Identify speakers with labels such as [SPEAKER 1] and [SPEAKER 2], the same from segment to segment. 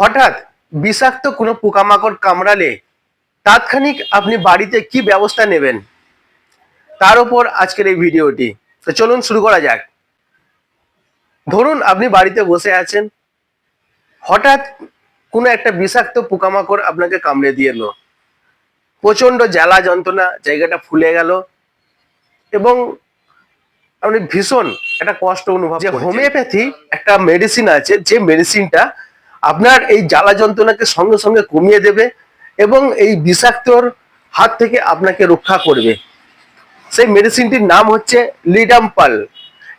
[SPEAKER 1] হঠাৎ বিষাক্ত কোনো পোকামাকড় কামড়ালে তাৎক্ষণিক আপনি বাড়িতে কি ব্যবস্থা নেবেন? তার উপর আজকের এই ভিডিওটি। তো চলুন শুরু করা যাক। ধরুন আপনি বাড়িতে বসে আছেন। হঠাৎ কোনো একটা বিষাক্ত পোকামাকড় আপনাকে কামড়ে দিয়ে এলো। প্রচণ্ড জ্বালা যন্ত্রণা জায়গাটা ফুলে গেল এবং আপনি ভীষণ একটা কষ্ট অনুভব যে হোমিওপ্যাথি একটা মেডিসিন আছে যে মেডিসিনটা আপনার এই জ্বালা যন্ত্রণাকে সঙ্গে সঙ্গে কমিয়ে দেবে এবং এই বিষাক্তর হাত থেকে আপনাকে রক্ষা করবে। সেই মেডিসিনটির নাম হচ্ছে লিডাম্পাল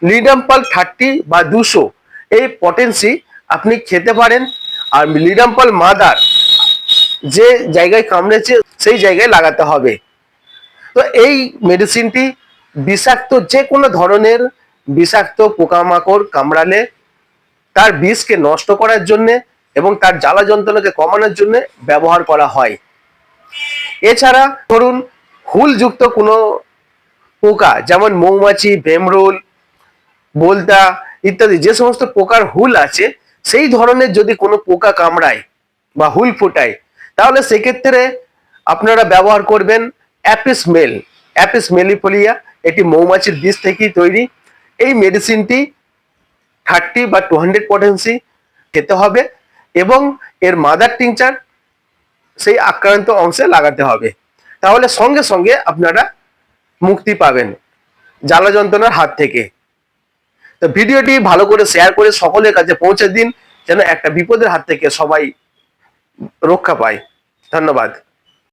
[SPEAKER 1] লিডাম্পাল থার্টি বা দুশো, এই পটেন্সি আপনি খেতে পারেন। আর লিডাম্পাল মাদার যে জায়গায় কামড়েছে, সেই জায়গায় লাগাতে হবে। তো এই মেডিসিনটি বিষাক্ত যে কোনো ধরনের বিষাক্ত পোকামাকড় কামড়ালে তার বিষকে নষ্ট করার জন্য এবং তার জ্বালা যন্ত্রণাকে কমানোর জন্য ব্যবহার করা হয়। এছাড়া ধরুন, হুলযুক্ত কোনো পোকা, যেমন মৌমাছি, ভেমরুল, বোলতা ইত্যাদি, যে সমস্ত পোকার হুল আছে, সেই ধরনের যদি কোনো পোকা কামড়ায় বা হুল ফোটায়, তাহলে সেক্ষেত্রে আপনারা ব্যবহার করবেন অ্যাপিস মেল। অ্যাপিস মেলিফোলিয়া, এটি মৌমাছির বীজ থেকেই তৈরি। এই মেডিসিনটি থার্টি বা টু হান্ড্রেড পটেন্সি খেতে হবে। এবং এর মাদার টিংচার সেই আক্রান্ত অংশে লাগাতে হবে। তাহলে সঙ্গে সঙ্গে আপনারা মুক্তি পাবেন জ্বালা যন্ত্রণার হাত থেকে। তো ভিডিওটি ভালো করে শেয়ার করে সকলের কাছে পৌঁছে দিন, যেন একটা বিপদের হাত থেকে সবাই রক্ষা পায়। ধন্যবাদ।